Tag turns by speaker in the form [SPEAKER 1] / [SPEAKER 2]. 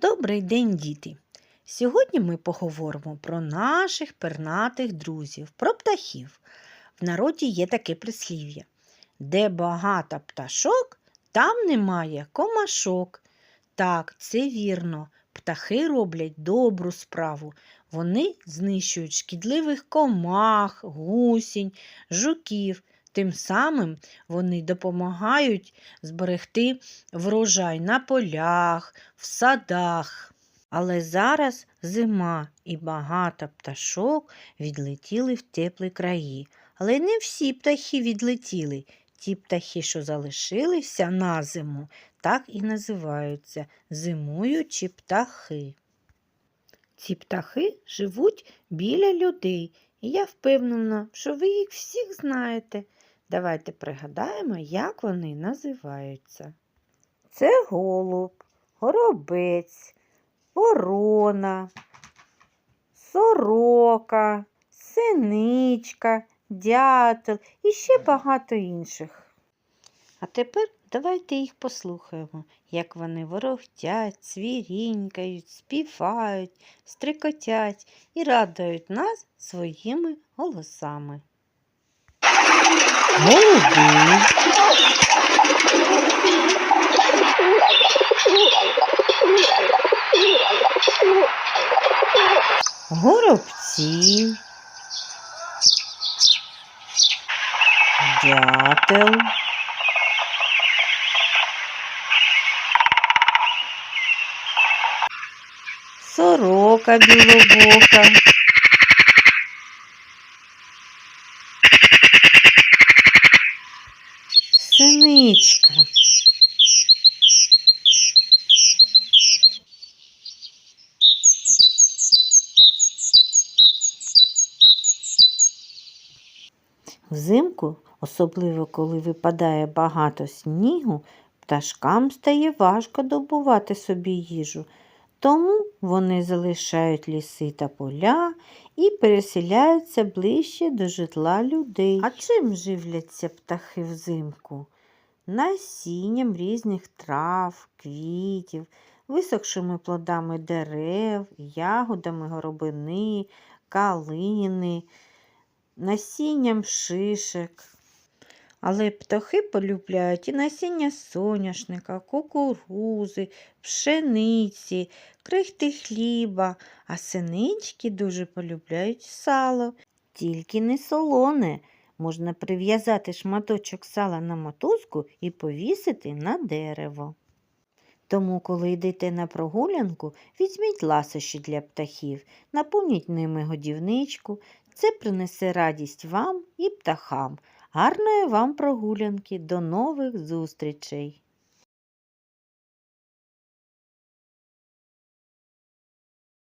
[SPEAKER 1] Добрий день, діти! Сьогодні ми поговоримо про наших пернатих друзів, про птахів. В народі є таке прислів'я. Де багато пташок, там немає комашок. Так, це вірно. Птахи роблять добру справу. Вони знищують шкідливих комах, гусінь, жуків. Тим самим вони допомагають зберегти врожай на полях, в садах. Але зараз зима і багато пташок відлетіли в теплі краї. Але не всі птахи відлетіли. Ті птахи, що залишилися на зиму, так і називаються зимуючі птахи. Ці птахи живуть біля людей, і я впевнена, що ви їх всіх знаєте. Давайте пригадаємо, як вони називаються. Це голуб, горобець, ворона, сорока, синичка, дятел і ще багато інших. А тепер давайте їх послухаємо, як вони ворохтять, цвірінькають, співають, стрикотять і радують нас своїми голосами. Голуби, горобці, дятел, сорока білобока, синичка. Взимку, особливо коли випадає багато снігу, пташкам стає важко добувати собі їжу, тому вони залишають ліси та поля і переселяються ближче до житла людей. А чим живляться птахи взимку? Насінням різних трав, квітів, висохшими плодами дерев, ягодами горобини, калини насінням шишек. Але птахи полюбляють і насіння соняшника, кукурузи, пшениці, крихти хліба, а синички дуже полюбляють сало, тільки не солоне. Можна прив'язати шматочок сала на мотузку і повісити на дерево. Тому, коли йдете на прогулянку, візьміть ласощі для птахів, наповніть ними годівничку. Це принесе радість вам і птахам. Гарної вам прогулянки. До нових зустрічей!